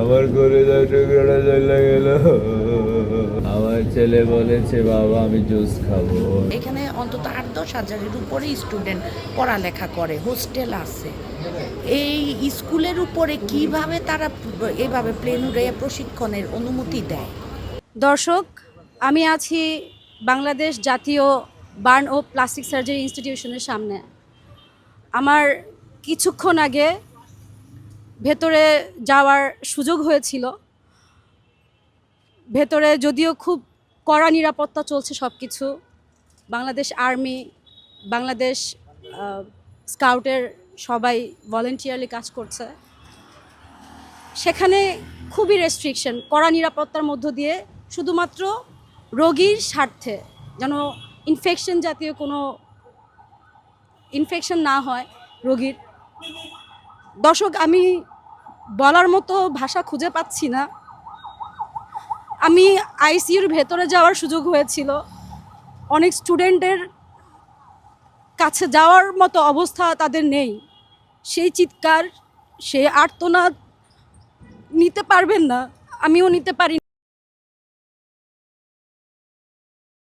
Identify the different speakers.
Speaker 1: আমার টুকরোটা চলে গেল। আমার ছেলে বলেছে বাবা আমি জুস খাব।
Speaker 2: এখানে অন্তত আট দশ হাজারের উপরে স্টুডেন্ট পড়ালেখা করে হোস্টেল আছে। এই স্কুলের উপরে কীভাবে তারা এভাবে প্লেন উড়ে প্রশিক্ষণের অনুমতি দেয়?
Speaker 3: দর্শক আমি আছি বাংলাদেশ জাতীয় বার্ন ও প্লাস্টিক সার্জারি ইনস্টিটিউশনের সামনে। আমার কিছুক্ষণ আগে ভেতরে যাওয়ার সুযোগ হয়েছিল। ভেতরে যদিও খুব কড়া নিরাপত্তা চলছে সব কিছু বাংলাদেশ আর্মি, বাংলাদেশ স্কাউটের সবাই ভলেন্টিয়ারলি কাজ করছে। সেখানে খুবই রেস্ট্রিকশন কড়া নিরাপত্তার মধ্য দিয়ে শুধুমাত্র রোগীর স্বার্থে যেন ইনফেকশন জাতীয় কোনো ইনফেকশন না হয় রোগীর। দর্শক, আমি বলার মতো ভাষা খুঁজে পাচ্ছি না। আমি আইসিইউর ভেতরে যাওয়ার সুযোগ হয়েছিল। অনেক স্টুডেন্টের কাছে যাওয়ার মতো অবস্থা তাদের নেই। সেই চিৎকার, সেই আর্তনাদ নিতে পারবেন না। আমিও নিতে পারি